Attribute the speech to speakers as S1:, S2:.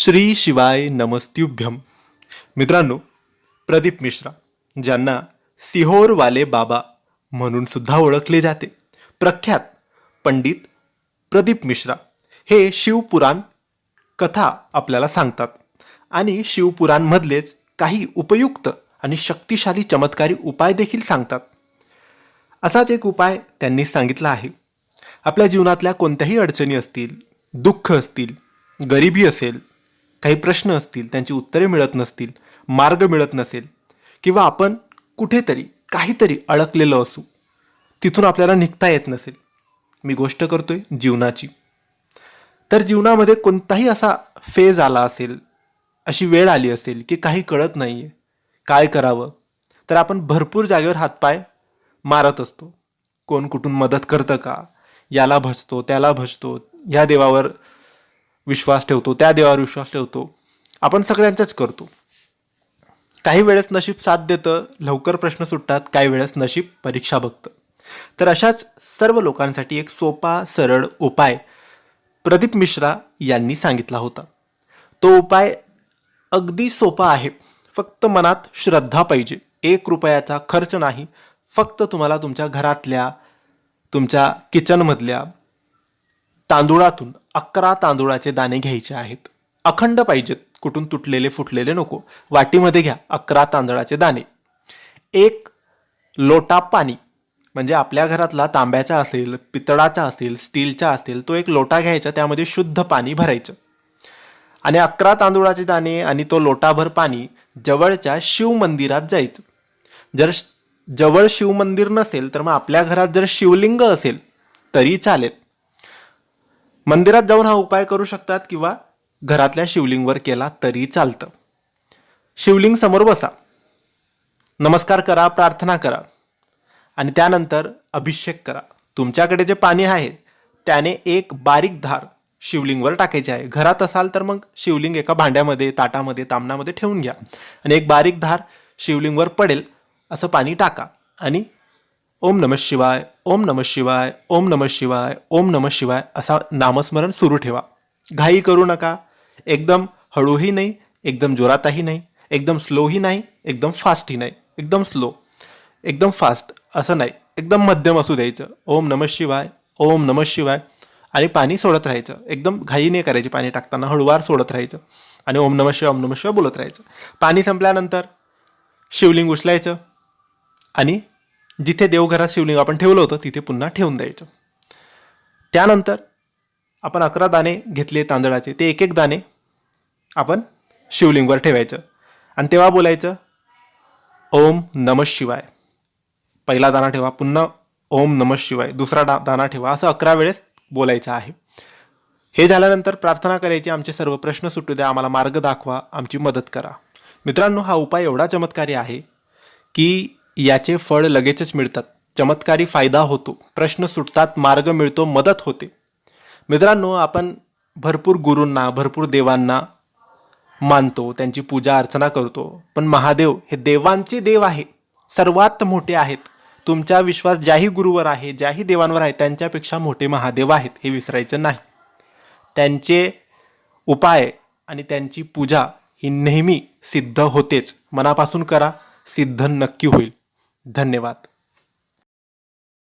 S1: श्री शिवाय नमस्त्युभ्यम मित्रांनो प्रदीप मिश्रा ज्यांना सिहोरवाले बाबा म्हणून सुद्धा ओळखले जाते. प्रख्यात पंडित प्रदीप मिश्रा हे शिवपुराण कथा आपल्याला सांगतात आणि शिवपुराणमधलेच काही उपयुक्त आणि शक्तिशाली चमत्कारी उपाय देखील सांगतात. असाच एक उपाय त्यांनी सांगितला आहे. आपल्या जीवनातल्या कोणत्याही अडचणी असतील दुःख असतील गरिबी असेल काही प्रश्न असतील त्यांची उत्तरे मिळत नसतील मार्ग मिळत नसेल किंवा आपण कुठेतरी काहीतरी अडकलेलो असू तिथून आपल्याला निघता येत नसेल. मी गोष्ट करतोय जीवनाची. तर जीवनामध्ये कोणताही असा फेज आला असेल अशी वेळ आली असेल की काही कळत नाही आहे काय करावं तर आपण भरपूर जागेवर हातपाय मारत असतो. कोण कुठून मदत करतं का? याला भजतो त्याला भजतो ह्या देवावर विश्वास ठेवतो त्या देवावर विश्वास ठेवतो. आपण सगळ्यांचंच करतो. काही वेळेस नशीब साथ देतं लवकर प्रश्न सुटतात काही वेळेस नशीब परीक्षा बघतं. तर अशाच सर्व लोकांसाठी एक सोपा सरळ उपाय प्रदीप मिश्रा यांनी सांगितला होता. तो उपाय अगदी सोपा आहे. फक्त मनात श्रद्धा पाहिजे. एक रुपयाचा खर्च नाही. फक्त तुम्हाला तुमच्या घरातल्या तुमच्या किचनमधल्या तांदूळातून अकरा तांदूळाचे दाणे घ्यायचे आहेत. अखंड पाहिजेत. कुठून तुटलेले फुटलेले नको. वाटीमध्ये घ्या अकरा तांदळाचे दाणे. एक लोटा पाणी म्हणजे आपल्या घरातला तांब्याचा असेल पितळाचा असेल स्टीलचा असेल तो एक लोटा घ्यायचा त्यामध्ये शुद्ध पाणी भरायचं. आणि अकरा तांदूळाचे दाणे आणि तो लोटाभर पाणी जवळच्या शिवमंदिरात जायचं. जर श- जवळ शिवमंदिर नसेल तर मग आपल्या घरात जर शिवलिंग असेल तरी चालेल. मंदिरात जाऊन हा उपाय करू शकतात किंवा घरातल्या शिवलिंगवर केला तरी चालतं. शिवलिंग समोर बसा. नमस्कार करा प्रार्थना करा. आणि त्यानंतर अभिषेक करा. तुमच्याकडे जे पाणी आहे त्याने एक बारीक धार शिवलिंगवर टाकायची आहे. घरात असाल तर मग शिवलिंग एका भांड्यामध्ये ताटामध्ये तामणामध्ये ठेवून घ्या. आणि एक बारीक धार शिवलिंगवर पडेल असं पाणी टाका. आणि ओम नम शिवाय ओम नम शिवाय ओम नम शिवाय ओम नम शिवाय असा नामस्मरण सुरू ठेवा. घाई करू नका. एकदम हळूही नाही एकदम जोरातही नाही एकदम स्लोही नाही एकदम फास्टही नाही एकदम स्लो एकदम फास्ट असं नाही एकदम मध्यम असू द्यायचं. ओम नम शिवाय ओम नम शिवाय आणि पाणी सोडत राहायचं. एकदम घाई नाही करायची पाणी टाकताना हळूवार सोडत राहायचं आणि ओम नम शिवाय ओम नम शिवाय बोलत राहायचं. पाणी संपल्यानंतर शिवलिंग उचलायचं आणि जिथे देवघरात शिवलिंग आपण ठेवलं होतं तिथे पुन्हा ठेवून द्यायचं. त्यानंतर आपण अकरा दाणे घेतले तांदळाचे ते एक एक दाणे आपण शिवलिंगवर ठेवायचं. आणि तेव्हा बोलायचं ओम नम शिवाय. पहिला दाना ठेवा पुन्हा ओम नम शिवाय. दुसरा डा दाना ठेवा असं अकरा वेळेस बोलायचं आहे. हे झाल्यानंतर प्रार्थना करायची आमचे सर्व प्रश्न सुटू द्या आम्हाला मार्ग दाखवा आमची मदत करा. मित्रांनो हा उपाय एवढा चमत्कारी आहे की याचे फळ लगेचच मिळतात. चमत्कारी फायदा होतो. प्रश्न सुटतात मार्ग मिळतो मदत होते. मित्रांनो आपण भरपूर गुरूंना भरपूर देवांना मानतो त्यांची पूजा अर्चना करतो. पण महादेव हे देवांचे देव आहे. सर्वात मोठे आहेत. तुमचा विश्वास ज्याही गुरुवर आहे ज्याही देवांवर आहे त्यांच्यापेक्षा मोठे महादेव आहेत हे विसरायचं नाही. त्यांचे उपाय आणि त्यांची पूजा ही नेहमी सिद्ध होतेच. मनापासून करा सिद्ध नक्की होईल. धन्यवाद.